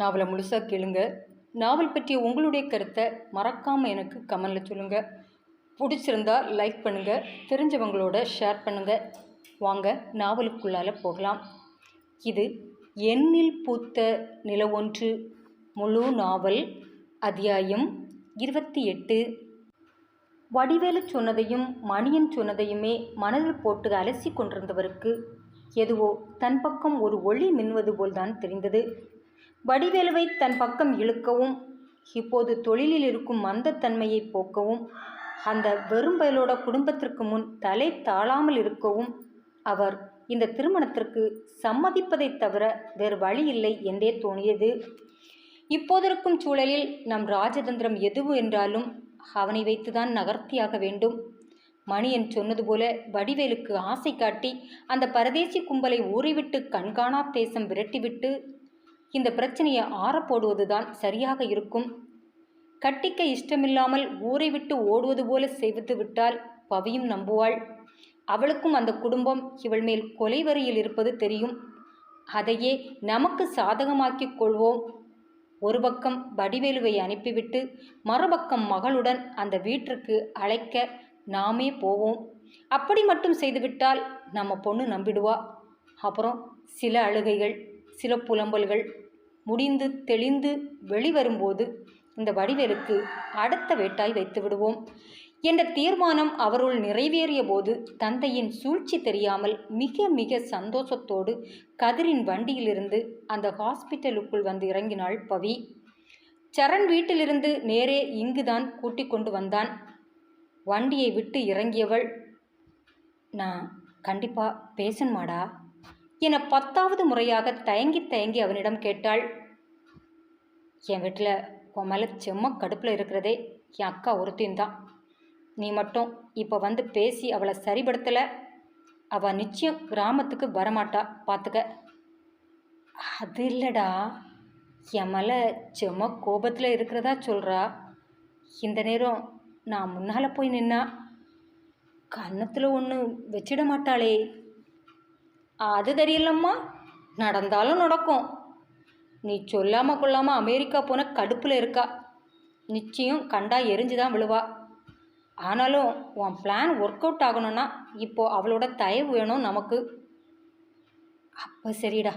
நாவலை முழுசாக கேளுங்க. நாவல் பற்றிய உங்களுடைய கருத்தை மறக்காமல் எனக்கு கமெண்டில் சொல்லுங்கள் பிடிச்சிருந்தா லைக் பண்ணுங்கள் தெரிஞ்சவங்களோட ஷேர் பண்ணுங்கள் வாங்க நாவலுக்குள்ளால போகலாம். இது எண்ணில் பூத்த நிலவொன்று முழு நாவல் அத்தியாயம் இருபத்தி எட்டு. வடிவேலு சொன்னதையும் மணியன் சொன்னதையுமே மனதில் போட்டு அலசி கொண்டிருந்தவருக்கு எதுவோ தன் பக்கம் ஒரு ஒளி மின்வது போல்தான் தெரிந்தது. வடிவேலுவை தன் பக்கம் இழுக்கவும் இப்போது தொழிலில் இருக்கும் மந்தத்தன்மையை போக்கவும் அந்த வெறும்பயலோட குடும்பத்திற்கு முன் தலை தாழாமல் இருக்கவும் அவர் இந்த திருமணத்திற்கு சம்மதிப்பதைத் தவிர வேறு வழி இல்லை என்றே தோணியது. இப்போதிருக்கும் சூழலில் நம் ராஜதந்திரம் எதுவு என்றாலும் அவனை வைத்துதான் நகர்த்தியாக வேண்டும். மணியன் சொன்னது போல வடிவேலுக்கு ஆசை காட்டி அந்த பரதேசி கும்பலை ஊறிவிட்டு கண்காணா தேசம் விரட்டிவிட்டு இந்த பிரச்சனையை ஆறப்போடுவதுதான் சரியாக இருக்கும். கட்டிக்க இஷ்டமில்லாமல் ஊரை விட்டு ஓடுவது போல செய்வித்து விட்டால் பவியும் நம்புவாள். அவளுக்கும் அந்த குடும்பம் இவள் மேல் கொலை வரியில் இருப்பது தெரியும். அதையே நமக்கு சாதகமாக்கிக் கொள்வோம். ஒரு பக்கம் வடிவேலுவை அனுப்பிவிட்டு மறுபக்கம் மகளுடன் அந்த வீட்டிற்கு அழைக்க நாமே போவோம். அப்படி மட்டும் செய்துவிட்டால் நம்ம பொண்ணு நம்பிடுவா. அப்புறம் சில அழுகைகள். சில புலம்பல்கள் முடிந்து தெளிந்து வெளிவரும்போது இந்த வடிவேலுக்கு அடுத்த வேட்டாய் வைத்து விடுவோம். என்ற தீர்மானம் அவருள் நிறைவேறிய போது தந்தையின் சூழ்ச்சி தெரியாமல் மிக மிக சந்தோஷத்தோடு கதிரின் வண்டியிலிருந்து அந்த ஹாஸ்பிட்டலுக்குள் வந்து இறங்கினாள் பவி. சரண் வீட்டிலிருந்து நேரே இங்குதான் கூட்டிக் கொண்டு வந்தான். வண்டியை விட்டு இறங்கியவள் நான் கண்டிப்பாக பேசணுமாடா? என பத்தாவது முறையாக தயங்கி தயங்கி அவனிடம் கேட்டாள். என் வீட்டில் உன் மேலே செம்ம கடுப்பில் இருக்கிறதே என் அக்கா ஒருத்தையும் தான். நீ மட்டும் இப்போ வந்து பேசி அவளை சரிபடுத்தலை அவள் நிச்சயம் கிராமத்துக்கு வரமாட்டா பார்த்துக்க அது இல்லைடா. என் மேலே செம்ம கோபத்தில் இருக்கிறதா சொல்கிறா இந்த நேரம் நான் முன்னால் போய் நின்னா கன்னத்தில் ஒன்று வச்சிட மாட்டாளே. அது தெரியலம்மா. நடந்தாலும் நடக்கும். நீ சொல்லாமல் கொள்ளாமல் அமெரிக்கா போன கடுப்பில் இருக்கா. நிச்சயம் கண்டா எரிஞ்சு தான் விழுவா. ஆனாலும் உன் பிளான் ஒர்க் அவுட் ஆகணும்னா இப்போது அவளோட தயவு வேணும் நமக்கு. அப்போ சரிடா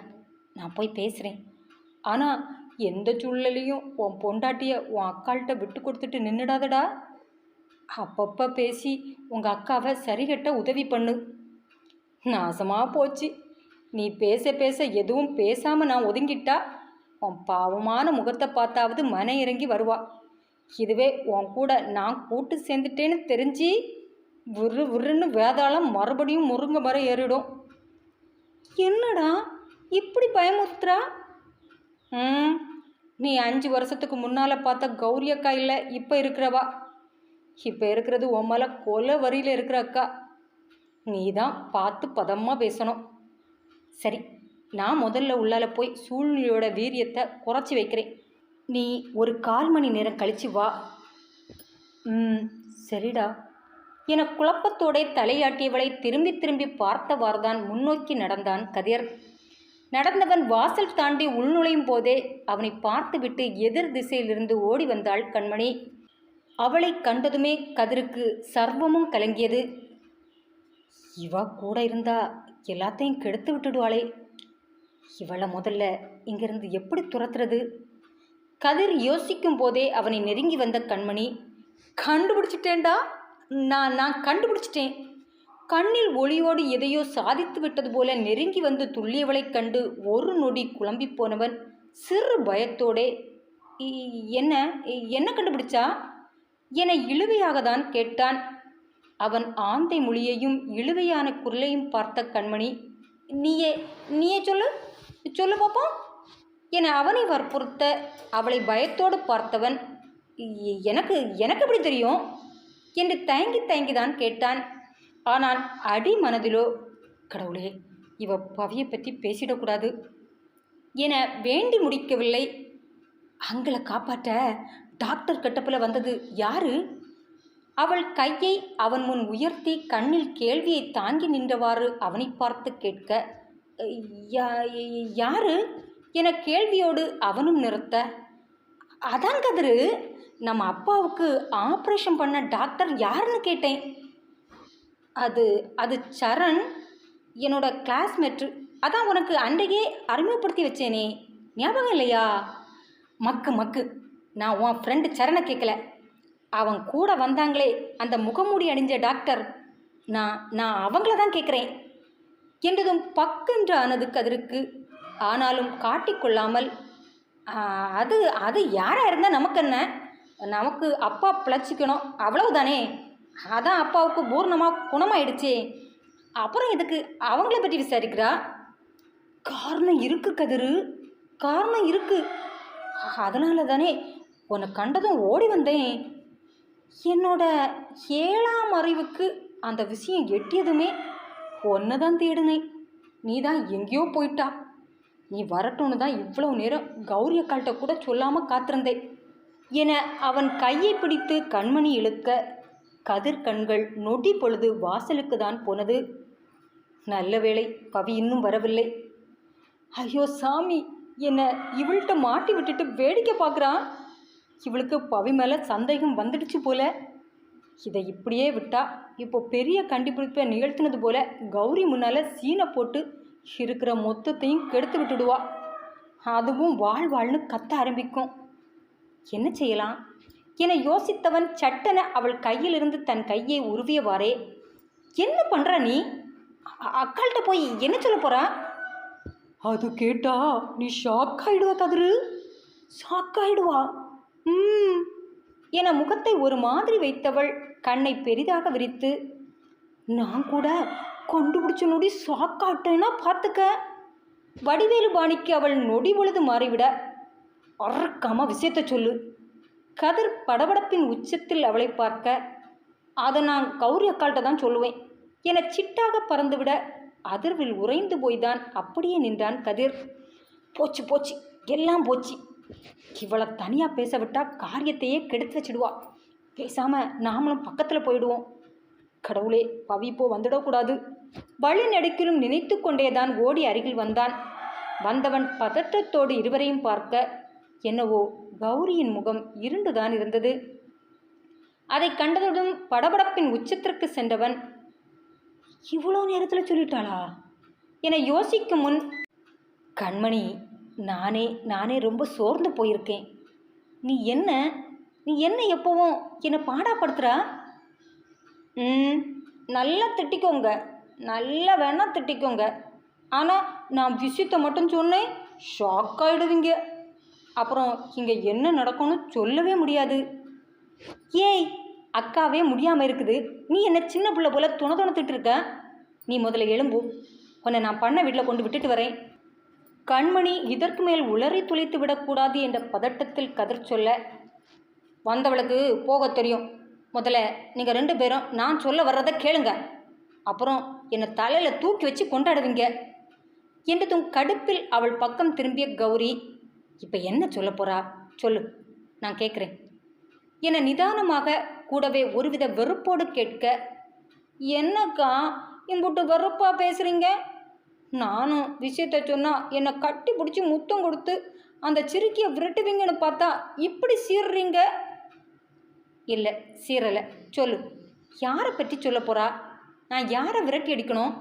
நான் போய் பேசுகிறேன் ஆனால் எந்த சூழ்நிலையும் உன் பொண்டாட்டியை உன் அக்காள்கிட்ட விட்டு கொடுத்துட்டு நின்றுடாதடா அப்பப்போ பேசி உங்கள் அக்காவை சரிகட்ட உதவி பண்ணு. நாசமாக போச்சு. நீ பேச பேச எதுவும் பேசாமல் நான் ஒதுங்கிட்டா உன் பாவமான முகத்தை பார்த்தாவது மன இறங்கி வருவா. இதுவே உன் கூட நான் கூட்டு சேர்ந்துட்டேன்னு தெரிஞ்சு விறு விறுன்னு வேதாளம் மறுபடியும் முருங்க மரம் ஏறிடும். என்னடா இப்படி பயமுறுத்துறா? ம் நீ அஞ்சு வருஷத்துக்கு முன்னால் பார்த்த கௌரி அக்கா இல்லை இப்போ இருக்கிறவா? இப்போ இருக்கிறது உன் மேலே கொலை வரியில் இருக்கிற அக்கா. நீ தான் பார்த்து பதமாக பேசணும். சரி நான் முதல்ல உள்ளால போய் சூழ்நிலையோட வீரியத்தை குறைச்சி வைக்கிறேன். நீ ஒரு கால் மணி நேரம் கழிச்சு வா. ம் சரிடா. என குழப்பத்தோட தலையாட்டியவளை திரும்பி திரும்பி பார்த்தவாறுதான் முன்னோக்கி நடந்தான் கதிர் நடந்தவன் வாசல் தாண்டி உள்நுழையும் போதே அவனை பார்த்துவிட்டு எதிர் திசையிலிருந்து ஓடி வந்தாள் கண்மணி. அவளை கண்டதுமே கதிருக்கு சர்வமும் கலங்கியது. இவா கூட இருந்தா எல்லாத்தையும் கெடுத்து விட்டுடுவாளே. இவளை முதல்ல இங்கிருந்து எப்படி துரத்துறது? கதிர் யோசிக்கும் போதே அவனை நெருங்கி வந்த கண்மணி கண்டுபிடிச்சிட்டேன்டா. நான் நான் கண்டுபிடிச்சிட்டேன். கண்ணில் ஒளியோடு எதையோ சாதித்து விட்டது போல நெருங்கி வந்து துள்ளியவளைக் கண்டு ஒரு நொடி குழம்பி போனவன் சிறு பயத்தோடே "இ- என்ன? என்ன கண்டுபிடிச்சா? என இழுவையாக தான் கேட்டான். அவன் ஆந்தை மொழியையும் இழுவையான குரலையும் பார்த்த கண்மணி நீயே நீயே சொல்லு சொல்லு பாப்போம் என அவனை வற்புறுத்த அவளை பயத்தோடு பார்த்தவன் எனக்கு எனக்கு எப்படி தெரியும்? என்று தயங்கி தயங்கிதான் கேட்டான். ஆனால் அடி மனதிலோ கடவுளே இவ பவியை பற்றி பேசிடக்கூடாது என வேண்டி முடிக்கவில்லை. அங்களை காப்பாற்ற டாக்டர் கட்டப்பில் வந்தது யாரு? அவள் கையை அவன் முன் உயர்த்தி கண்ணில் கேள்வியை தாங்கி நின்றவாறு அவனை பார்த்து கேட்க யாரு? என கேள்வியோடு அவனும் நிறுத்த அதான் கதிரு நம்ம அப்பாவுக்கு ஆப்ரேஷன் பண்ண டாக்டர் யாருன்னு கேட்டேன். அது அது சரண் என்னோட கிளாஸ்மேட்டு அதான் உனக்கு அன்றையே அறிமுகப்படுத்தி வச்சேனே ஞாபகம் இல்லையா? மக்கு மக்கு நான் உன் ஃப்ரெண்டு சரணை கேட்கல. அவன் கூட வந்தாங்களே அந்த முகமூடி அணிஞ்ச டாக்டர் நான் நான் அவங்கள தான் கேட்குறேன் என்றதும் பக்கென்று ஆனது கதிருக்கு. ஆனாலும் காட்டிக்கொள்ளாமல் அது அது யாராக இருந்தால் நமக்கு என்ன? நமக்கு அப்பா பிழைச்சிக்கணும் அவ்வளவுதானே? அதான் அப்பாவுக்கு பூர்ணமாக குணமாயிடுச்சே. அப்புறம் இதுக்கு அவங்கள பற்றி விசாரிக்கிறா? காரணம் இருக்கு கதிரு. காரணம் இருக்கு. அதனால தானே உன்னை கண்டதும் ஓடி வந்தேன். என்னோட ஏழாம் அறிவுக்கு அந்த விஷயம் எட்டியதுமே ஒன்று தான் தேடினேன் நீ தான் எங்கேயோ போயிட்டா. நீ வரட்டும்னு தான் இவ்வளோ நேரம் கௌரி கூட சொல்லாமல் காத்திருந்தேன் என அவன் கையை பிடித்து கண்மணி இழுக்க கதிர் கண்கள் நொடி பொழுது வாசலுக்கு தான் போனது. நல்ல வேளை பவி இன்னும் வரவில்லை. ஐயோ சாமி என்னை இவள்கிட்ட மாட்டி விட்டுட்டு வேடிக்கை பார்க்குறான்? இவளுக்கு பவி மேலே சந்தேகம் வந்துடுச்சு போல. இதை இப்படியே விட்டா இப்போ பெரிய கண்டுபிடிப்பை நிகழ்த்தினது போல கௌரி முன்னால் சீனை போட்டு இருக்கிற மொத்தத்தையும் கெடுத்து விட்டுடுவா. அதுவும் வாழ் வாழ்னு கத்த ஆரம்பிக்கும். என்ன செய்யலாம்? என யோசித்தவன் சட்டென அவள் கையிலிருந்து தன் கையை உருவியவாறே என்ன பண்ணுறா நீ? அ- அக்காள்கிட்ட போய் என்ன சொல்ல போகிறா அது கேட்டா நீ ஷாக் ஆகிடுவா கதிரு ஷாக் ஆகிடுவா ம். என முகத்தை ஒரு மாதிரி வைத்தவள் கண்ணை பெரிதாக விரித்து நான் கூட கண்டுபிடிச்ச நொடி ஷாக்காட்டேன்னா பார்த்துக்க. வடிவேலு பாணிக்கு அவள் நொடி பொழுது மாறிவிட அறக்காம விஷயத்தை சொல்லு. கதிர் படபடப்பின் உச்சத்தில் அவளை பார்க்க அதை நான் கௌரி அக்கால்கிட்ட தான் சொல்லுவேன். என சிட்டாக பறந்துவிட அதிர்வில் உறைந்து போய்தான் அப்படியே நின்றான் கதிர். போச்சு போச்சு எல்லாம் போச்சு. இவளை தனியாக பேச விட்டால் காரியத்தையே கெடுத்து வச்சிடுவா. பேசாமல் நாமளும் பக்கத்தில் போயிடுவோம். கடவுளே பவிப்போ வந்துடக்கூடாது. வழி நெடுக்கிலும் நினைத்து கொண்டேதான் ஓடி அருகில் வந்தான். வந்தவன் பதற்றத்தோடு இருவரையும் பார்க்க என்னவோ கௌரியின் முகம் இருண்டுதான் இருந்தது. அதை கண்டதுடன் படபடப்பின் உச்சத்திற்கு சென்றவன் இவ்வளோ நேரத்தில் சொல்லிட்டாளா? என யோசிக்கும் முன் கண்மணி நானே நானே ரொம்ப சோர்ந்து போயிருக்கேன். நீ என்ன? நீ என்ன எப்பவும் என்னை பாடாப்படுத்துகிறா ம் நல்லா திட்டிக்கோங்க. நல்லா வேணா திட்டிக்கோங்க. ஆனால் நான் விஷயத்தை மட்டும் சொன்னேன் ஷாக் ஆகிடுவீங்க அப்புறம் இங்கே என்ன நடக்கும்னு சொல்லவே முடியாது. ஏய் அக்காவே முடியாமல் இருக்குது. நீ என்ன சின்ன பிள்ளை போல துணை துணத்துட்டு இருக்க? நீ முதல்ல எழும்பு. உன்னை நான் பண்ண வீட்டில் கொண்டு விட்டுட்டு வரேன். கண்மணி இதற்கு மேல் உளறி துளைத்து விடக்கூடாது என்ற பதட்டத்தில் கதிர் சொல்ல வந்தவளுக்கு போக தெரியும். முதல்ல நீங்கள் ரெண்டு பேரும் நான் சொல்ல வர்றதை கேளுங்க. அப்புறம் என்னை தலையில் தூக்கி வச்சு கொண்டாடுவீங்க. என்றதும் கடுப்பில் அவள் பக்கம் திரும்பிய கௌரி இப்போ என்ன சொல்ல போகிறா சொல்லு. நான் கேட்குறேன் என நிதானமாக கூடவே ஒருவித வெறுப்போடு கேட்க என்னக்கா இம்புட்டு வெறுப்பாக பேசுகிறீங்க நானும் விஷயத்த சொன்னால் என்னை கட்டி பிடிச்சி முத்தம் கொடுத்து அந்த சிறுக்கியை விரட்டுவீங்கன்னு பார்த்தா இப்படி சீர்றீங்க? இல்லை சீரலை சொல்லு. யாரை பற்றி சொல்ல போகிறா நான் யாரை விரட்டி அடிக்கணும்?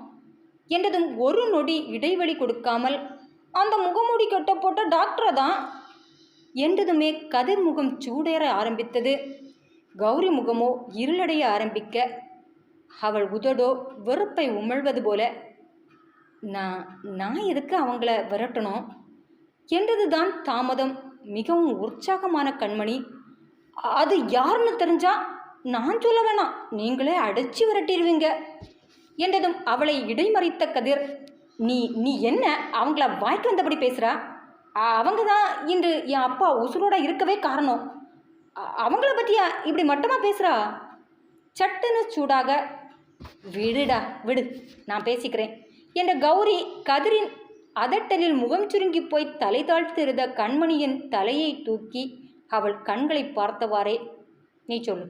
என்றதும் ஒரு நொடி இடைவெளி கொடுக்காமல் அந்த முகமூடி கட்ட போட்ட டாக்டரை தான் என்றதுமே கதிர் முகம் சூடேற ஆரம்பித்தது. கௌரி முகமோ இருளடைய ஆரம்பிக்க அவள் உதடோ வெறுப்பை உமிழ்வது போல நான் நான் எதுக்கு அவங்கள விரட்டணும்? என்றதுதான் தாமதம். மிகவும் உற்சாகமான கண்மணி. அது யாருன்னு தெரிஞ்சா நான் சொல்ல வேணாம். நீங்களே அடைச்சி விரட்டிடுவீங்க. என்றதும் அவளை இடைமறித்த கதிர். நீ நீ என்ன அவங்கள வாய்க்கு வந்தபடி பேசுகிறா அவங்க தான் இன்று என் அப்பா உசுரோட இருக்கவே காரணம். அவங்கள பற்றியா இப்படி மட்டமாக பேசுகிறா சட்டுன்னு சூடாக விடுடா விடு நான் பேசிக்கிறேன். என்ற கௌரி கதிரின் அதட்டலில் முகம் சுருங்கி போய் தலை தாழ்த்திருந்த கண்மணியின் தலையை தூக்கி அவள் கண்களை பார்த்தவாறே நீ சொல்லு.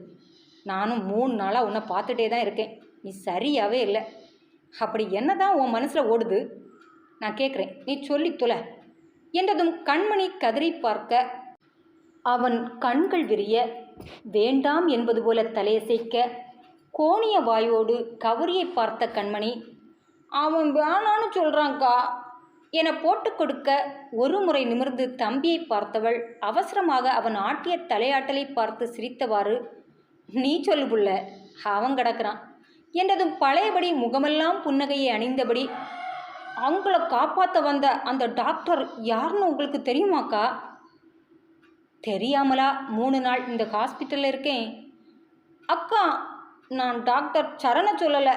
நானும் மூணு நாளாக உன்னை பார்த்துட்டே தான் இருக்கேன். நீ சரியாகவே இல்லை. அப்படி என்ன தான் உன் மனசில் ஓடுது? நான் கேட்குறேன் நீ சொல்லி தொலை. என்றதும் கண்மணி கதறி பார்க்க அவன் கண்கள் விரிய வேண்டாம் என்பது போல தலையசைக்க கோணிய வாயோடு கவுரியை பார்த்த கண்மணி அவன் வேணான்னு சொல்கிறான்க்கா என போட்டு கொடுக்க ஒரு முறை நிமிர்ந்து தம்பியை பார்த்தவள் அவசரமாக அவன் ஆட்டிய தலையாட்டலை பார்த்து சிரித்தவாறு நீ சொல்லு புள்ள அவன் கிடக்கிறான். என்றதும் பழையபடி முகமெல்லாம் புன்னகையை அணிந்தபடி அவங்கள காப்பாற்ற வந்த அந்த டாக்டர் யாருன்னு உங்களுக்கு தெரியுமாக்கா? தெரியாமலா? மூணு நாள் இந்த ஹாஸ்பிட்டலில் இருக்கேன். அக்கா நான் டாக்டர் சரணை சொல்லலை.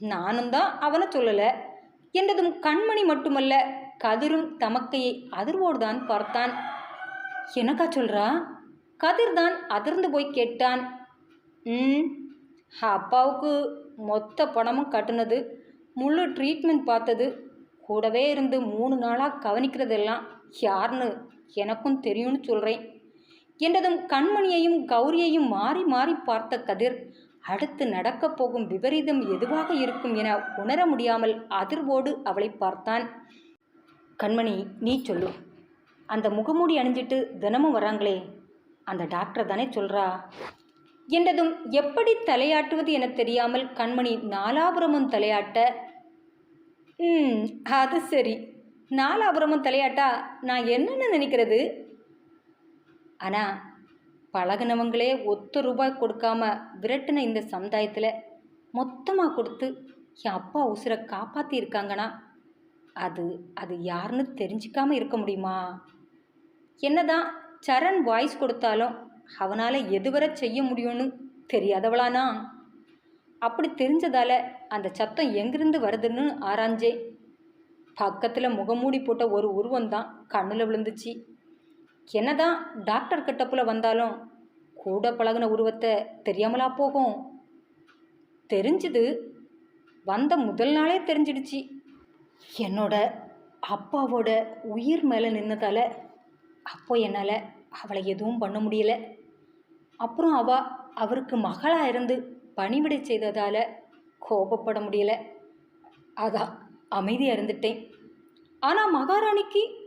நானும் தான் அவனை சொல்லலை. என்றதும் கண்மணி மட்டுமல்ல கதிரும் தமக்கையை அதிர்வோடு தான் பார்த்தான். எனக்கா சொல்கிறா கதிர் தான் அதிர்ந்து போய் கேட்டான். ம் அப்பாவுக்கு மொத்த பணமும் கட்டுனது முழு ட்ரீட்மெண்ட் பார்த்தது. கூடவே இருந்து மூணு நாளாக கவனிக்கிறதெல்லாம் யாருன்னு எனக்கும் தெரியும்னு சொல்கிறேன் என்றதும் கண்மணியையும் கௌரியையும் மாறி மாறி பார்த்த கதிர் அடுத்து நடக்கப் போகும் விபரீதம் எதுவாக இருக்கும் என உணர முடியாமல் அதிர்வோடு அவளை பார்த்தான். கண்மணி நீ சொல்லு. அந்த முகமூடி அணிஞ்சிட்டு தினமும் வராங்களே. அந்த டாக்டர் தானே சொல்றா. என்றதும் எப்படி தலையாட்டுவது என தெரியாமல் கண்மணி நாலாபுரமும் தலையாட்ட ம் அது சரி. நாலாபுரமும் தலையாட்டா நான் என்னென்னு நினைக்கிறது? ஆனால் பழகுனவங்களே ஒத்த ரூபாய் கொடுக்காம விரட்டின இந்த சமுதாயத்தில் மொத்தமாக கொடுத்து என் அப்பா உசுரை காப்பாற்றி இருக்காங்கன்னா அது அது யாருன்னு தெரிஞ்சிக்காம இருக்க முடியுமா? என்னதான் சரண் வாய்ஸ் கொடுத்தாலும் அவனால் எதுவரை செய்ய முடியும்னு தெரியாதவளானா? அப்படி தெரிஞ்சதால அந்த சத்தம் எங்கிருந்து வருதுன்னு ஆராய்ஞ்சேன் பக்கத்தில் முகமூடி போட்ட ஒரு உருவம் தான் கண்ணில் விழுந்துச்சு. என்னதான் டாக்டர் கிட்டப்புல வந்தாலும் கூட பழகுன உருவத்தை தெரியாமலா போகும். தெரிஞ்சுது. வந்த முதல் நாளே தெரிஞ்சிடுச்சு. என்னோட அப்பாவோட உயிர் மேலே நின்னதால் அப்போ என்னால் அவளை எதுவும் பண்ண முடியல. அப்புறம் அவ அவருக்கு மகளாக இருந்து பணிவிடை செய்ததால் கோபப்பட முடியல. அதான் அமைதியாக இருந்துட்டேன். ஆனால் மகாராணிக்கு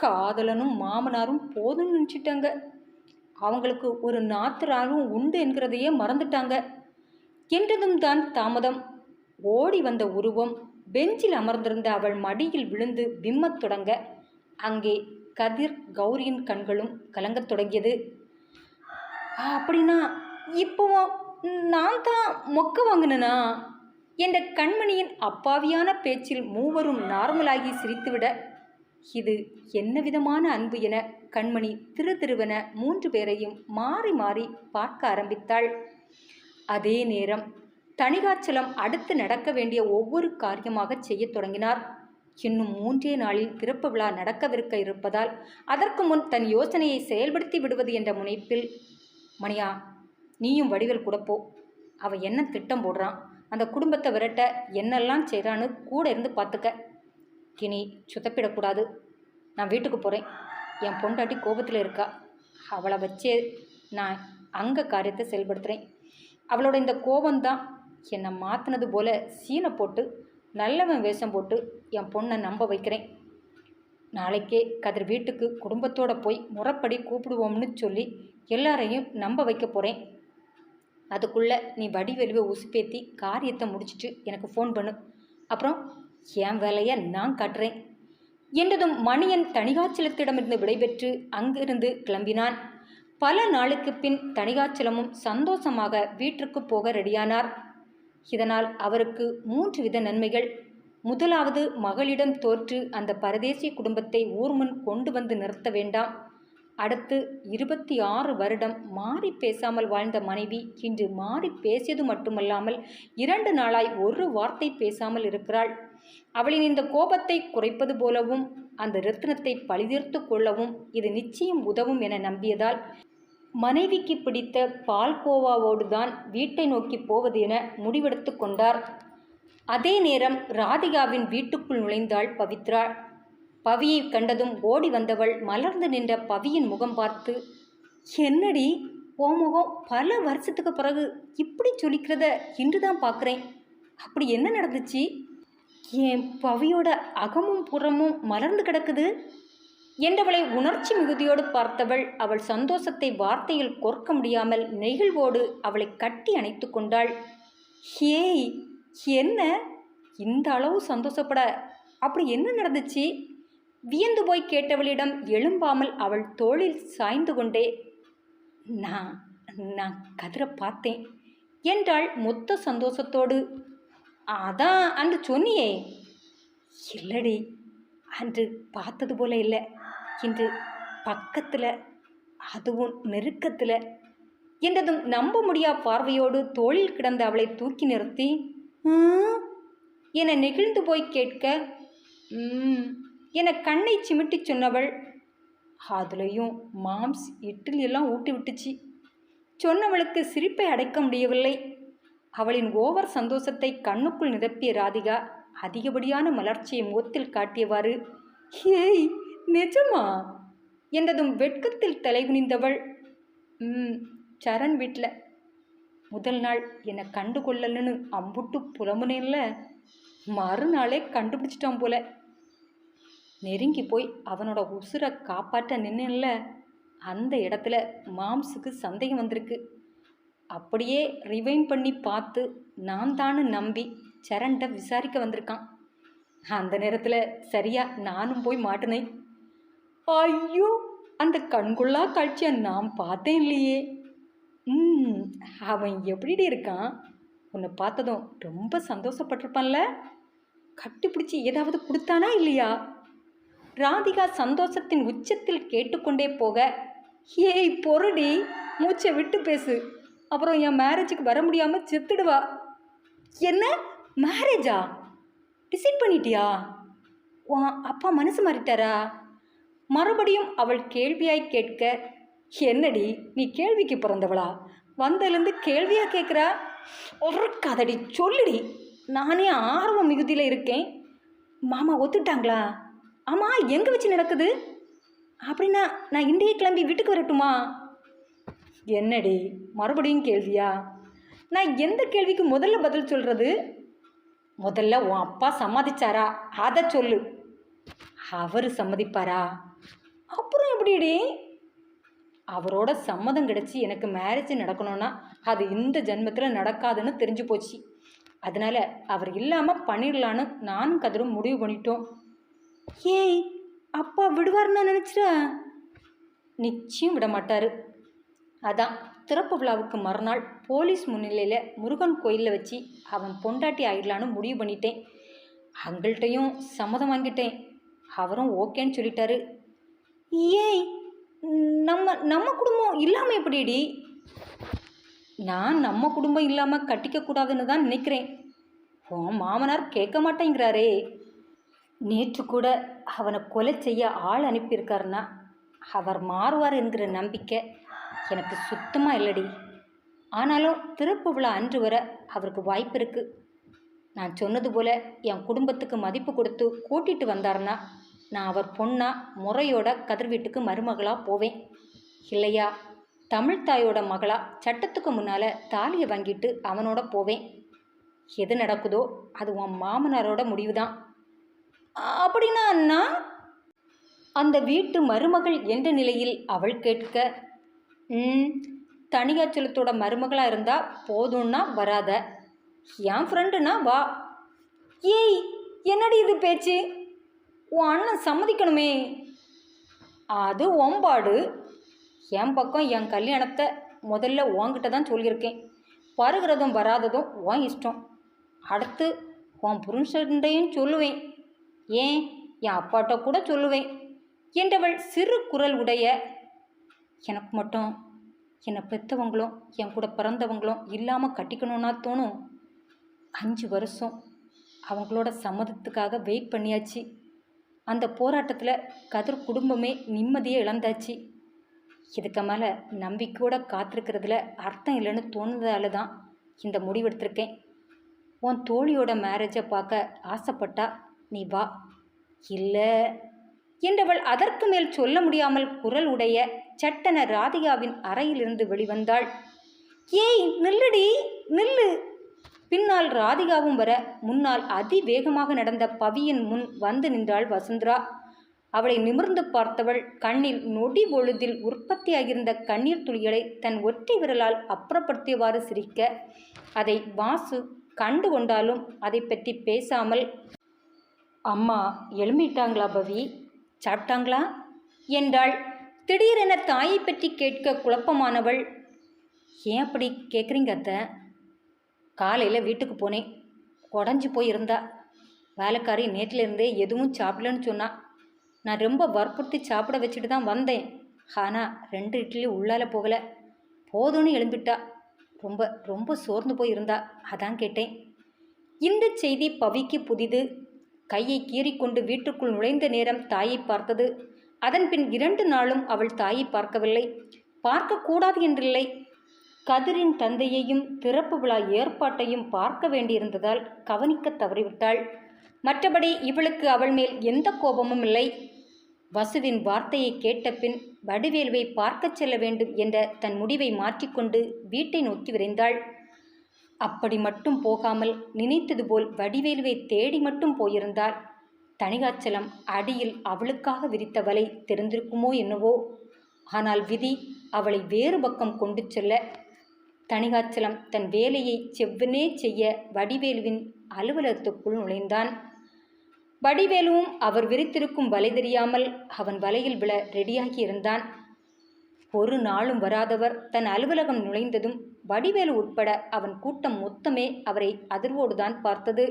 காதலனும் மாமனாரும் போதும்னு நினச்சிட்டாங்க. அவங்களுக்கு ஒரு நாத்தராலும் உண்டு என்கிறதையே மறந்துட்டாங்க. என்றதும் தான் தாமதம். ஓடி வந்த உருவம் பெஞ்சில் அமர்ந்திருந்த அவள் மடியில் விழுந்து விம்மத் தொடங்க அங்கே கதிர் கௌரியின் கண்களும் கலங்கத் தொடங்கியது. அப்படின்னா இப்போவும் நான் தான் மொக்க வாங்கினா என்ற கண்மணியின் அப்பாவியான பேச்சில் மூவரும் நார்மலாகி சிரித்துவிட இது என்ன விதமான அன்பு என கண்மணி திரு திருவென மூன்று பேரையும் மாறி மாறி பார்க்க ஆரம்பித்தாள். அதே நேரம் தணிகாச்சலம் அடுத்து நடக்க வேண்டிய ஒவ்வொரு காரியமாக செய்யத் தொடங்கினார். இன்னும் மூன்றே நாளில் திறப்பு விழா நடக்கவிருக்க இருப்பதால் அதற்கு முன் தன் யோசனையை செயல்படுத்தி விடுவது என்ற முனைப்பில் மணியா நீயும் வடிவில் கூட போ. அவன் என்ன திட்டம் போடுறான் அந்த குடும்பத்தை விரட்ட என்னெல்லாம் செய்கிறான்னு கூட இருந்து பார்த்துக்க கினி சுத்தப்பிடக்கூடாது. நான் வீட்டுக்கு போகிறேன் என் பொண்டாட்டி கோபத்தில் இருக்கா. அவளை வச்சே நான் அங்கே காரியத்தை செயல்படுத்துகிறேன் அவளோட இந்த கோபம்தான் என்னை மாற்றினது போல சீனை போட்டு நல்லவன் வேஷம் போட்டு என் பொண்ணை நம்ப வைக்கிறேன். நாளைக்கே கதிர் வீட்டுக்கு குடும்பத்தோடு போய் முறைப்படி கூப்பிடுவோம்னு சொல்லி எல்லாரையும் நம்ப வைக்க போகிறேன் அதுக்குள்ளே நீ வடிவெலுவை உசுப்பேத்தி காரியத்தை முடிச்சிட்டு எனக்கு ஃபோன் பண்ணு. அப்புறம் என் வேலையை நான் காட்டுறேன். என்றதும் மணியன் தணிகாச்சலத்திடமிருந்து விடைபெற்று அங்கிருந்து கிளம்பினான். பல நாளுக்கு பின் தணிகாச்சலமும் சந்தோஷமாக வீட்டிற்கு போக ரெடியானார். இதனால் அவருக்கு மூன்று வித நன்மைகள். முதலாவது மகளிடம் தோற்று அந்த பரதேசிய குடும்பத்தை ஊர்முன் கொண்டு வந்து நிறுத்த வேண்டாம். அடுத்து இருபத்தி ஆறு வருடம் மாறி பேசாமல் வாழ்ந்த மனைவி இன்று மாறி பேசியது மட்டுமல்லாமல் இரண்டு நாளாய் ஒரு வார்த்தை பேசாமல் இருக்கிறாள். அவளின் இந்த கோபத்தை குறைப்பது போலவும் அந்த ரத்தினத்தை பழிதீர்த்து கொள்ளவும் இது நிச்சயம் உதவும் என நம்பியதால் மனைவிக்கு பிடித்த பால்கோவாவோடு தான் வீட்டை நோக்கி போவது என முடிவெடுத்து கொண்டார். அதே நேரம் ராதிகாவின் வீட்டுக்குள் நுழைந்தாள் பவித்ரா. பவியை கண்டதும் ஓடி வந்தவள் மலர்ந்து நின்ற பவியின் முகம் பார்த்து என்னடி? ஓ முகம் பல வருஷத்துக்கு பிறகு இப்படி சொல்லிக்கிறத இன்று தான் பார்க்குறேன். அப்படி என்ன நடந்துச்சு? என் பவியோட அகமும் புறமும் மலர்ந்து கிடக்குது? என்றவளை உணர்ச்சி மிகுதியோடு பார்த்தவள் அவள் சந்தோஷத்தை வார்த்தையில் கொர்க்க முடியாமல் நெகிழ்வோடு அவளை கட்டி அணைத்து கொண்டாள். ஏய் என்ன? இந்த அளவு சந்தோஷப்பட அப்படி என்ன நடந்துச்சு? வியந்து போய் கேட்டவளிடம் எழும்பாமல் அவள் தோளில் சாய்ந்து கொண்டே நான் நான் கதிரை பார்த்தேன் என்றாள் மொத்த சந்தோஷத்தோடு. அதான் அன்று சொன்னியே. இல்லடி அன்று பார்த்தது போல இல்லை. இன்று பக்கத்தில் அதுவும் நெருக்கத்தில் என்றதும் நம்ப முடியா பார்வையோடு தோளில் கிடந்த அவளை தூக்கி நிறுத்தி என நெகிழ்ந்து போய் கேட்க என கண்ணை சிமிட்டி சொன்னவள் அதுலேயும் மாம்ஸ் இட்லி எல்லாம் ஊட்டி விட்டுச்சு. சொன்னவளுக்கு சிரிப்பை அடைக்க முடியவில்லை. அவளின் ஓவர் சந்தோஷத்தை கண்ணுக்குள் நிரப்பிய ராதிகா அதிகப்படியான மலர்ச்சியை முகத்தில் காட்டியவாறு ஏய் நிஜமா? என்றதும் வெட்கத்தில் தலைகுனிந்தவள் ம் சரண் வீட்டில் முதல் நாள் என்னை கண்டுகொள்ளலன்னு அம்புட்டு புலம்புனேன்ல. மறுநாளே கண்டுபிடிச்சிட்டான் போல. நெருங்கி போய் அவனோட உசுரை காப்பாற்ற நின்னுல அந்த இடத்துல மாம்ஸுக்கு சந்தேகம் வந்திருக்கு. அப்படியே ரிவைன் பண்ணி பார்த்து நான் தானு நம்பி சரண்ட விசாரிக்க வந்திருக்கான். அந்த நேரத்தில் சரியா நானும் போய் மாட்டினேன் ஐயோ அந்த கண்குள்ளா காட்சியை நான் பார்த்தேன் இல்லையே. ம் அவன் எப்படிடி இருக்கான்? உன்னை பார்த்ததும் ரொம்ப சந்தோஷப்பட்டிருப்பான்ல. கட்டிப்பிடிச்சி ஏதாவது கொடுத்தானா இல்லையா? ராதிகா சந்தோஷத்தின் உச்சத்தில் கேட்டுக்கொண்டே போக ஏய் பொருடி மூச்சை விட்டு பேசு. அப்புறம் என் மேரேஜுக்கு வர முடியாமல் செத்துடுவா. என்ன? மேரேஜா டிசைட் பண்ணிட்டியா? உன் அப்பா மனசு மாறிட்டாரா? மறுபடியும் அவள் கேள்வியாய் கேட்க என்னடி நீ கேள்விக்கு பிறந்தவளா? வந்ததுலேருந்து கேள்வியாக கேட்குறா? ஒரு கதடி சொல்லுடி. நானே ஆர்வம் மிகுதியில் இருக்கேன். மாமா ஒத்துட்டாங்களா? ஆமாம் எங்கே வச்சு நடக்குது? அப்படின்னா நான் இந்தியே கிளம்பி வீட்டுக்கு வரட்டுமா? என்னடி? மறுபடியும் கேள்வியா? நான் எந்த கேள்விக்கு முதல்ல பதில் சொல்கிறது முதல்ல உன் அப்பா சம்மதிச்சாரா? அதை சொல்லு. அவர் சம்மதிப்பாரா? அப்புறம் எப்படிடி? அவரோட சம்மதம் கிடச்சி எனக்கு மேரேஜ் நடக்கணும்னா அது இந்த ஜென்மத்தில் நடக்காதுன்னு தெரிஞ்சு போச்சு. அதனால் அவர் இல்லாமல் பண்ணிடலான்னு நானும் கதிரும் முடிவு பண்ணிட்டோம். ஏய் அப்பா விடுவார்னு நினச்சிட நிச்சயம் விட மாட்டார் அதான். திறப்பு விழாவுக்கு மறுநாள் போலீஸ் முன்னிலையில் முருகன் கோயிலில் வச்சு அவன் பொண்டாட்டி ஆயிடலான்னு முடிவு பண்ணிட்டேன். அங்கள்கிட்டையும் சம்மதம் வாங்கிட்டேன். அவரும் ஓகேன்னு சொல்லிட்டாரு. ஏய் நம்ம நம்ம குடும்பம் இல்லாமல் எப்படிடி? நான் நம்ம குடும்பம் இல்லாமல் கட்டிக்கக்கூடாதுன்னு தான் நினைக்கிறேன். உன் மாமனார் கேட்க மாட்டேங்கிறாரே. நேற்று கூட அவனை கொலை செய்ய ஆள் அனுப்பியிருக்காருன்னா அவர் மாறுவார் என்கிற நம்பிக்கை. எனக்கு சுத்தமாக இல்லடி. ஆனாலும் திறப்பு விழா அன்று வர அவருக்கு வாய்ப்பு இருக்குது நான் சொன்னது போல் என் குடும்பத்துக்கு மதிப்பு கொடுத்து கூட்டிட்டு வந்தாருன்னா நான் அவர் பொண்ணா முறையோட கதிர் வீட்டுக்கு மருமகளாக போவேன். இல்லையா? தமிழ் தாயோட மகளா சட்டத்துக்கு முன்னால் தாலியை வாங்கிட்டு அவனோட போவேன். எது நடக்குதோ அது உன் மாமனாரோட முடிவு தான் அப்படின்னா அண்ணா? அந்த வீட்டு மருமகள் என்ற நிலையில் அவள் கேட்க ம் தனியாச்சலத்தோட மருமகளாக இருந்தால் போதும்னா வராத. என் ஃப்ரெண்டுனா வா. ஏய் என்னடி இது பேச்சு? உன் அண்ணன் சம்மதிக்கணுமே. அது ஒம்பாடு என் பக்கம் என் கல்யாணத்தை முதல்ல உன்கிட்ட தான் சொல்லியிருக்கேன். வருகிறதும் வராததும் உன் இஷ்டம். அடுத்து உன் புருஷன்டையும் சொல்லுவேன். ஏன்? என் அப்பாட்ட கூட சொல்லுவேன். என்றவள் சிறு குரல் உடைய எனக்கு மட்டும் என்னை பெற்றவங்களும் என் கூட பிறந்தவங்களும் இல்லாமல் கட்டிக்கணும்னா தோணும். அஞ்சு வருஷம் அவங்களோட சம்மதத்துக்காக வெயிட் பண்ணியாச்சு. அந்த போராட்டத்தில் கதிர் குடும்பமே நிம்மதியை இழந்தாச்சு. இதுக்கு மேலே நம்பிக்கையோட காத்திருக்கிறதுல அர்த்தம் இல்லைன்னு தோணுதால தான் இந்த முடிவெடுத்திருக்கேன். உன் தோழியோட மேரேஜை பார்க்க ஆசைப்பட்டா நீ வா. இல்லை என்றவள் அதற்கு மேல் சொல்ல முடியாமல் குரல் உடைய சட்டன ராதிகாவின் அறையிலிருந்து வெளிவந்தாள். ஏய் நில்லுடி நில்லு. பின்னால் ராதிகாவும் வர முன்னால் அதிவேகமாக நடந்த பவியின் முன் வந்து நின்றாள் வசுந்தரா. அவளை நிமிர்ந்து பார்த்தவள் கண்ணில் நொடி பொழுதில் உற்பத்தியாகியிருந்த கண்ணீர் துளிகளை தன் ஒற்றை விரலால் அப்புறப்படுத்தியவாறு சிரிக்க அதை வாசு கண்டு கொண்டாலும் அதை பற்றி பேசாமல் அம்மா எழுமிட்டாங்களா பவி? சாப்பிட்டாங்களா? என்றாள். திடீரென தாயை பற்றி கேட்க குழப்பமானவள். ஏன் அப்படி கேட்குறீங்க அத்தை? காலையில் வீட்டுக்கு போனேன். உடஞ்சி போயிருந்தா. வேலைக்காரி நேற்றிலிருந்தே எதுவும் சாப்பிடலன்னு சொன்னா. நான் ரொம்ப வற்புறுத்தி சாப்பிட வச்சுட்டு தான் வந்தேன். ஆனால் ரெண்டு இட்லி உள்ளால் போகலை. போதும்னு எழும்பிட்டா. ரொம்ப ரொம்ப சோர்ந்து போயிருந்தா. அதான் கேட்டேன். இந்த செய்தி பவிக்கு புதிது. கையை கீறிக்கொண்டு வீட்டுக்குள் நுழைந்த நேரம் தாயை பார்த்தது. அதன்பின் இரண்டு நாளும் அவள் தாயை பார்க்கவில்லை. பார்க்கக்கூடாது என்றில்லை. கதிரின் தந்தையையும் திறப்பு விழா ஏற்பாட்டையும் பார்க்க வேண்டியிருந்ததால் கவனிக்க தவறிவிட்டாள். மற்றபடி இவளுக்கு அவள் மேல் எந்த கோபமும் இல்லை. வசுவின் வார்த்தையை கேட்ட பின் வடிவேலுவை பார்க்கச் செல்ல வேண்டும் என்ற தன் முடிவை மாற்றிக்கொண்டு வீட்டை நோக்கி விரைந்தாள். அப்படி மட்டும் போகாமல் நினைத்தது போல் வடிவேலுவை தேடி மட்டும் போயிருந்தார். தணிகாச்சலம் அடியில் அவளுக்காக விரித்த வலை தெரிந்திருக்குமோ என்னவோ? ஆனால் விதி அவளை வேறு பக்கம் கொண்டு செல்ல தணிகாச்சலம் தன் வேலையை செவ்வனே செய்ய வடிவேலுவின் அலுவலகத்துக்குள் நுழைந்தான். வடிவேலுவும் அவர் விரித்திருக்கும் வலை தெரியாமல் அவன் வலையில் விழ ரெடியாகி இருந்தான். ஒரு நாளும் வராதவர் தன் அலுவலகம் நுழைந்ததும் வடிவேலு உட்பட அவன் கூட்டம் மொத்தமே அவரை அதிர்வோடுதான் பார்த்தது.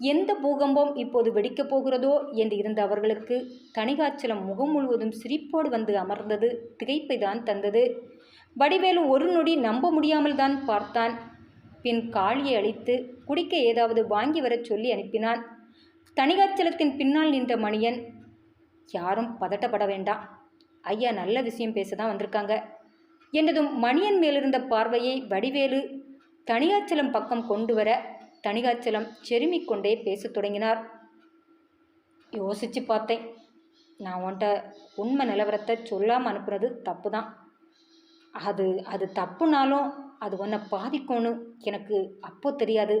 எந்த பூகம்பம் இப்போது வெடிக்கப் போகிறதோ என்று இருந்த அவர்களுக்கு தணிகாச்சலம் முகம் முழுவதும் சிரிப்போடு வந்து அமர்ந்தது திகைப்பை தான் தந்தது. வடிவேலு ஒரு நொடி நம்ப முடியாமல் தான் பார்த்தான். பின் காளியை அழித்து குடிக்க ஏதாவது வாங்கி வரச் சொல்லி அனுப்பினான். தனிகாச்சலத்தின் பின்னால் நின்ற மணியன் யாரும் பதட்டப்பட வேண்டாம். ஐயா நல்ல விஷயம் பேச தான் வந்திருக்காங்க. என்றதும் மணியன் மேலிருந்த பார்வையை வடிவேலு தனியாச்சலம் பக்கம் கொண்டு வர தனிகாச்சலம் செருமிக் கொண்டே பேசத் தொடங்கினார். யோசிச்சு பார்த்தேன். நான் உன்கிட்ட உண்மை நிலவரத்தை சொல்லாமல் அனுப்புனது தப்பு தான் அது அது தப்புனாலும் அது உன்னை பாதிக்கும்னு எனக்கு அப்போ தெரியாது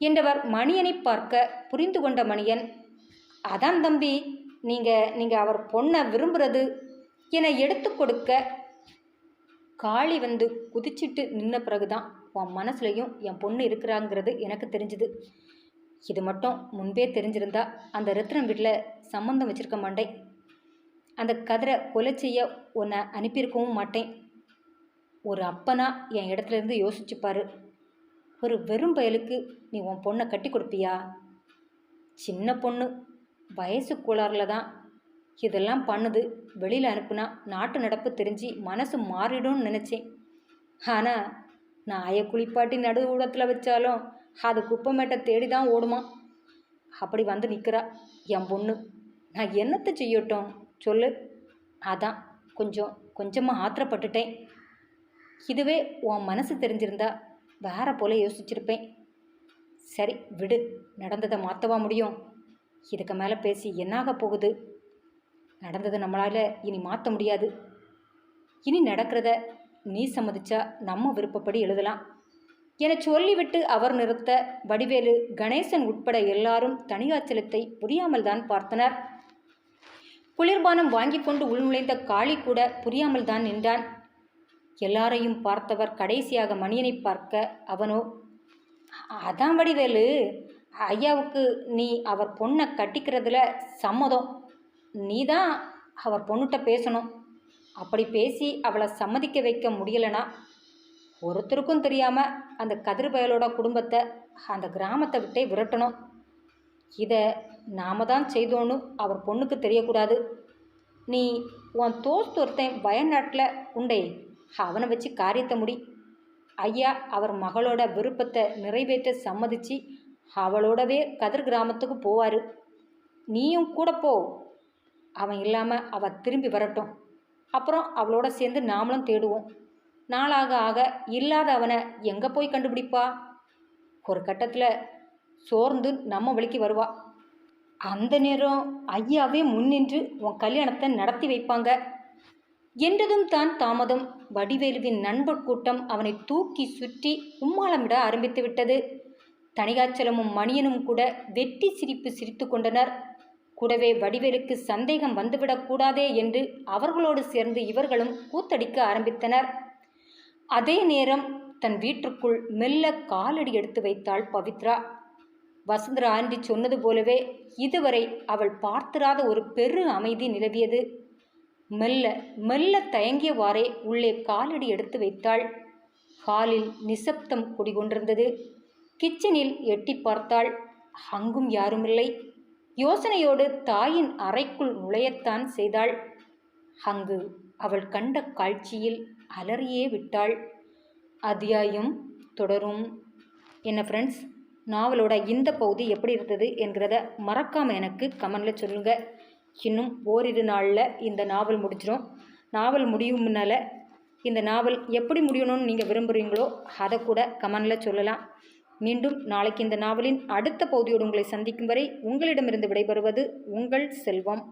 என்றவர் மணியனை பார்க்க புரிந்து கொண்ட மணியன் அதான் தம்பி நீங்கள் நீங்கள் அவர் பொண்ணை விரும்புறது என எடுத்து கொடுக்க காளி வந்து குதிச்சிட்டு நின்ன பிறகுதான் உன் மனசுலையும் என் பொண்ணு இருக்கிறாங்கிறது எனக்கு தெரிஞ்சுது. இது மட்டும் முன்பே தெரிஞ்சிருந்தா அந்த ரத்னம் வீட்டில் சம்மந்தம் வச்சிருக்க மாட்டேன். அந்த கதிரை கொலை செய்ய உன்னை அனுப்பியிருக்கவும் மாட்டேன். ஒரு அப்பனா என் இடத்துல இருந்து ஒரு வெறும் பயலுக்கு நீ உன் பொண்ணை கட்டி கொடுப்பியா? சின்ன பொண்ணு வயசு கோளாறில் தான் இதெல்லாம் பண்ணுது. வெளியில் அனுப்புனா நாட்டு நடப்பு தெரிஞ்சு மனசு மாறிடும்னு நினச்சேன். ஆனால் நான் ஆய குளிப்பாட்டி நடு ஊடத்தில் வச்சாலும் அது குப்பமேட்டை தேடி தான் ஓடுமா? அப்படி வந்து நிற்கிறா என் பொண்ணு. நான் என்னத்தை செய்யட்டும்? சொல்லு. அதான் கொஞ்சம் கொஞ்சமாக ஆத்திரப்பட்டுட்டேன். இதுவே உன் மனசு தெரிஞ்சிருந்தா வேற போல யோசிச்சிருப்பேன். சரி விடு. நடந்ததை மாற்றவா முடியும். இதுக்கு மேலே பேசி என்னாக போகுது? நடந்ததை நம்மளால் இனி மாற்ற முடியாது. இனி நடக்கிறத நீ சம்மதிச்சா நம்ம விருப்பப்படி எழுதலாம். என சொல்லிவிட்டு அவர் நிறுத்த வடிவேலு கணேசன் உட்பட எல்லாரும் தனியாச்சலத்தை புரியாமல் தான் பார்த்தனர். குளிர்பானம் வாங்கி கொண்டு உள்நுழைந்த காளி கூட புரியாமல் தான் நின்றான். எல்லாரையும் பார்த்தவர் கடைசியாக மணியனை பார்க்க அவனோ அதான் வடிவேலு ஐயாவுக்கு நீ அவர் பொண்ணை கட்டிக்கிறதுல சம்மதம். நீ தான் அவர் பொண்ணுகிட்ட பேசணும். அப்படி பேசி அவளை சம்மதிக்க வைக்க முடியலனா ஒருத்தருக்கும் தெரியாமல் அந்த கதிர் பயலோட குடும்பத்தை அந்த கிராமத்தை விட்டே விரட்டணும். இதை நாம தான் செய்தோன்னு அவர் பொண்ணுக்கு தெரியக்கூடாது. நீ உன் தோஸ்து ஒருத்தன் வயநாட்டில் உண்டே அவனை வச்சு காரியத்தை முடி. ஐயா அவர் மகளோட விருப்பத்தை நிறைவேற்ற சம்மதிச்சு அவளோடவே கதிர் கிராமத்துக்கு போவார். நீயும் கூட போ. அவன் இல்லாமல் அவள் திரும்பி வரட்டும். அப்புறம் அவளோட சேர்ந்து நாமளும் தேடுவோம். நாளாக ஆக இல்லாத அவனை எங்கே போய் கண்டுபிடிப்பா? ஒரு கட்டத்தில் சோர்ந்து நம்ம வழிக்கு வருவா. அந்த நேரம் ஐயாவே முன்னின்று உன் கல்யாணத்தை நடத்தி வைப்பாங்க. என்றதும் தான் தாமதம். வடிவேலுவின் நண்பர் கூட்டம் அவனை தூக்கி சுற்றி உம்மாளமிட ஆரம்பித்து விட்டது. தணிகாச்சலமும் மணியனும் கூட வெட்டி சிரிப்பு சிரித்து கொண்டனர். கூடவே வடிவேலுக்கு சந்தேகம் வந்துவிடக்கூடாதே என்று அவர்களோடு சேர்ந்து இவர்களும் கூத்தடிக்க ஆரம்பித்தனர். அதே நேரம் தன் வீட்டுக்குள் மெல்ல காலடி எடுத்து வைத்தாள் பவித்ரா. வசுந்தரா ஆண்டி சொன்னது போலவே இதுவரை அவள் பார்த்திராத ஒரு பெரு அமைதி நிலவியது. மெல்ல மெல்ல தயங்கியவாறே உள்ளே காலடி எடுத்து வைத்தாள். ஹாலில் நிசப்தம் குடிகொண்டிருந்தது. கிச்சனில் எட்டி பார்த்தாள். அங்கும் யாருமில்லை. யோசனையோடு தாயின் அறைக்குள் நுழையத்தான் செய்தாள். அங்கு அவள் கண்ட காட்சியில் அலறியே விட்டாள். அத்தியாயம் தொடரும். என்ன ஃப்ரெண்ட்ஸ் நாவலோட இந்த பகுதி எப்படி இருந்தது என்கிறத மறக்காமல் எனக்கு கமெண்டில் சொல்லுங்கள் இன்னும் ஓரிரு நாளில் இந்த நாவல் முடிஞ்சிடும் நாவல் முடியும் முன்னால் இந்த நாவல் எப்படி முடியணும்னு நீங்கள் விரும்புகிறீங்களோ அதை கூட கமெண்டில் சொல்லலாம். மீண்டும் நாளைக்கு இந்த நாவலின் அடுத்த பகுதியோடு உங்களை சந்திக்கும் வரை உங்களிடமிருந்து விடைபெறுவது உங்கள் செல்வம்.